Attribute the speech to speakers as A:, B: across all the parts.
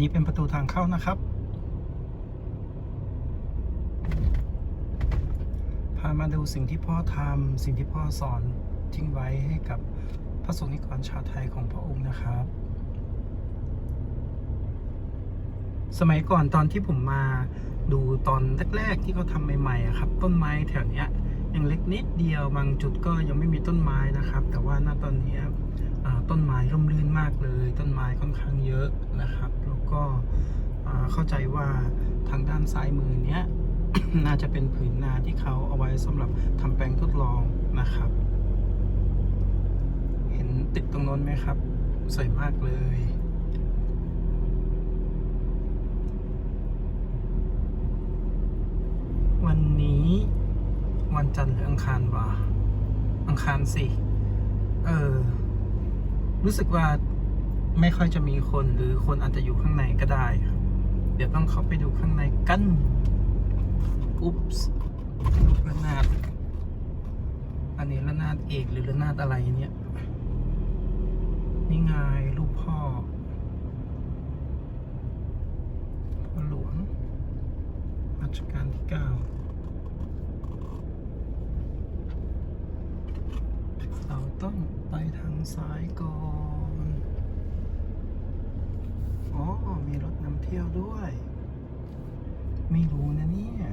A: นี้เป็นประตูทางเข้านะครับ พามาดูสิ่งที่พ่อทำสิ่งที่พ่อสอนทิ้งไว้ให้กับพระสงฆ์นิกรชาวไทยของพระองค์นะครับ สมัยก่อนตอนที่ผมมาดูตอนแรกๆที่เขาทำใหม่ๆอะครับ ต้นไม้แถวเนี้ยยังเล็กนิดเดียวบางจุดก็ยังไม่มีต้นไม้นะครับ แต่ว่าณตอนนี้ต้นไม้ร่มรื่นมากเลย ต้นไม้ค่อนข้างเยอะนะครับ เข้าใจว่าทางด้านซ้ายมือเนี้ย น่าจะเป็นผืนนาที่เขาเอาไว้สำหรับทำแปลงทดลองนะครับ เห็นตึกตรงโน้นไหมครับ สวยมากเลยวันนี้วันจันทร์หรืออังคารวะอังคารสิ เออ รู้สึกว่าไม่ค่อยจะมีคนหรือคนอาจจะอยู่ข้างในก็ได้ครับ ดี๋ยวต้องเข้าไปดูข้างในกันอุ๊ปส์ลูกระนาดอันนี้ระนาดเอกหรือระนาดอะไรเนี่ยนี่ไงรูปพ่อพ่อหลวงรัชกาลที่เก้าเราต้องไปทางซ้ายก่อน อ๋อ มีรถนำเที่ยวด้วย ไม่รู้นะเนี่ย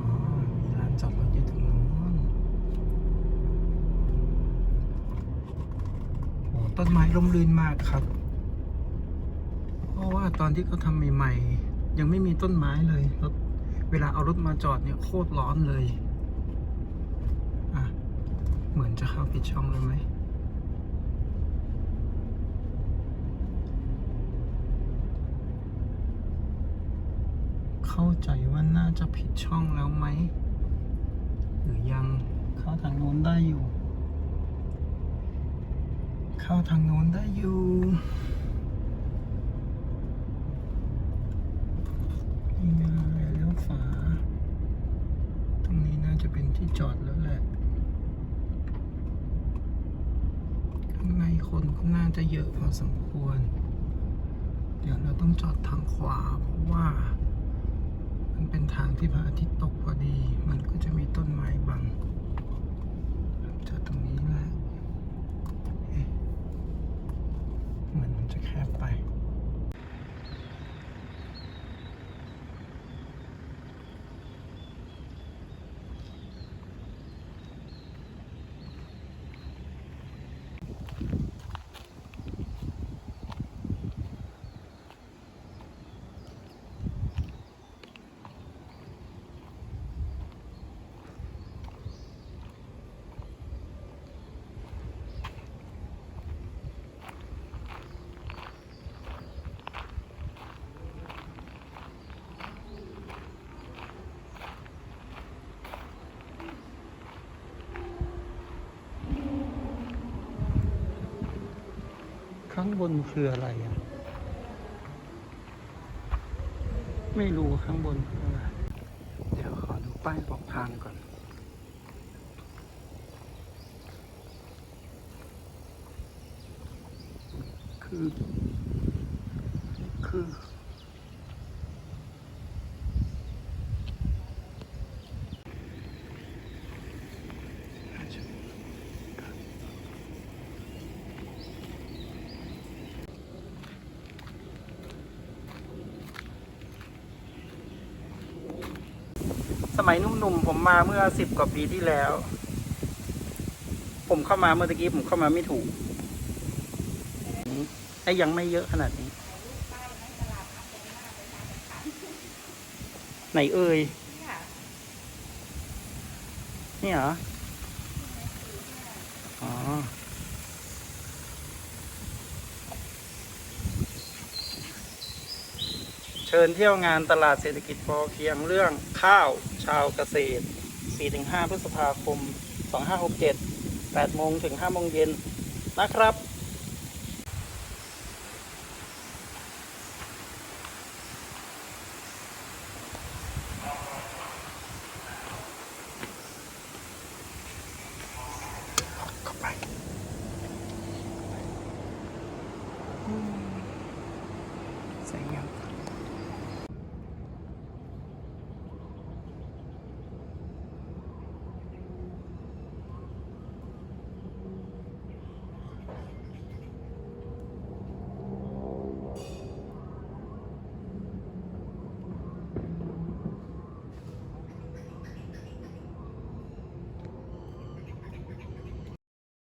A: อ๋อมีลานจอดรถยู่ตรงนู้นโอ้ต้นไม้ร่มรื่นมากครับ เพราะว่าตอนที่เขาทำใหม่ๆ ยังไม่มีต้นไม้เลยรถ เวลาเอารถมาจอดเนี่ยโคตรร้อนเลย อะ เหมือนจะเข้าผิดช่องเลยไหมเข้าใจว่าน่าจะผิดช่องแล้วไหม หรือยังเข้าทางโน้นได้อยู่ เข้าทางโน้นได้อยู่นี่ไง เลี้า ตรงนี้น่าจะเป็นที่จอดแล้วแหละข้างในคนก็น่าจะเยอะพอสมควร เดี๋ยวเราต้องจอดทางขวา เพราะว่า มันเป็นทางที่พระอาทิตย์ตกพอดี มันก็จะมีต้นไม้บัง จอดตรงนี้แหละเอ๊ะเหมือนมันจะแคบไป ข้างบนคืออะไรอะ ไม่รู้ข้างบนคืออะไร เดี๋ยวขอดูป้ายบอกทางก่อน คือ คือ ส มัยหนุ่มๆผมมาเมื่อสิบกว่าปีที่แล้ว ผมเข้ามาเมื่อกี้ผมเข้ามาไม่ถูกไอ้ยังไม่เยอะขนาดนี้ไหนเอ่ยนี่เหรออ๋อ ชิญเที่ยวงานตลาดเศรษฐกิจพอเพียงเรื่องข้าวชาวเกษตร 4-5 พฤษภาคม 2567 8โมงถึง5โมงเย็นนะครับแสงเงา